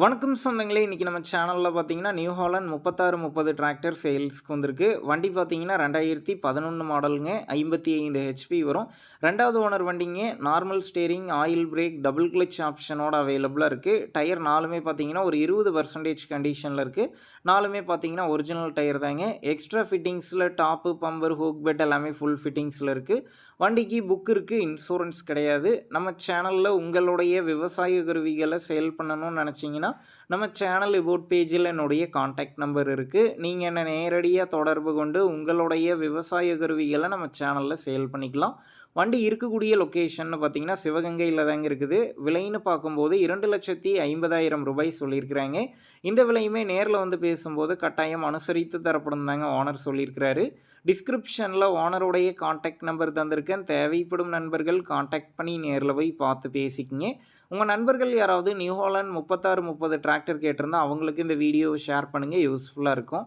வணக்கம் சொந்தங்களே இன்றைக்கி நம்ம சேனலில் பார்த்தீங்கன்னா நியூ ஹாலண்ட் முப்பத்தாறு முப்பது டிராக்டர் சேல்ஸ்க்கு வந்திருக்கு. வண்டி பார்த்தீங்கன்னா ரெண்டாயிரத்தி பதினொன்று மாடலுங்க ஐம்பத்தி ஐந்து ஹெச்பி வரும். ரெண்டாவது ஓனர் வண்டிங்க normal steering oil brake double clutch ஆப்ஷனோட அவைலபிளாக இருக்குது டயர் நாலுமே பார்த்தீங்கன்னா ஒரு இருபது பர்சன்டேஜ் கண்டிஷனில் இருக்குது நாலுமே பார்த்தீங்கன்னா ஒரிஜினல் டயர் தாங்க. எக்ஸ்ட்ரா ஃபிட்டிங்ஸில் டாப்பு பம்பர் ஹூக் பெட் எல்லாமே ஃபுல் ஃபிட்டிங்ஸில் இருக்குது வண்டிக்கு புக் இருக்குது இன்சூரன்ஸ் கிடையாது. நம்ம சேனலில் உங்களுடைய விவசாய கருவிகளை சேல் பண்ணணும்னு நினச்சிங்கன்னா நம்ம சேனல் இபோட் பேஜில் என்னுடைய காண்டாக்ட் நம்பர் இருக்குது நீங்கள் என்னை நேரடியாக தொடர்பு கொண்டு உங்களுடைய விவசாய கருவிகளை நம்ம சேனலில் சேல் பண்ணிக்கலாம். வண்டி இருக்கக்கூடிய லொக்கேஷன் பார்த்தீங்கன்னா சிவகங்கையில் தாங்க இருக்குது. விலைன்னு பார்க்கும்போது இரண்டு லட்சத்தி ஐம்பதாயிரம் ரூபாய் சொல்லியிருக்கிறாங்க. இந்த விலையுமே நேரில் வந்து பேசும்போது கட்டாயம் அனுசரித்து தரப்படும் தாங்க ஓனர் சொல்லியிருக்கிறாரு. டிஸ்கிரிப்ஷனில் ஓனருடைய காண்டாக்ட் நம்பர் தந்திருக்கேன். தேவைப்படும் நண்பர்கள் காண்டாக்ட் பண்ணி நேரில் போய் பார்த்து பேசிக்கிங்க. உங்கள் நண்பர்கள் யாராவது நியூ ஹாலண்ட் முப்பத்தாறு முப்பது டிராக்டர் கேட்டிருந்தால் அவங்களுக்கு இந்த வீடியோவை ஷேர் பண்ணுங்கள் யூஸ்ஃபுல்லாக இருக்கும்.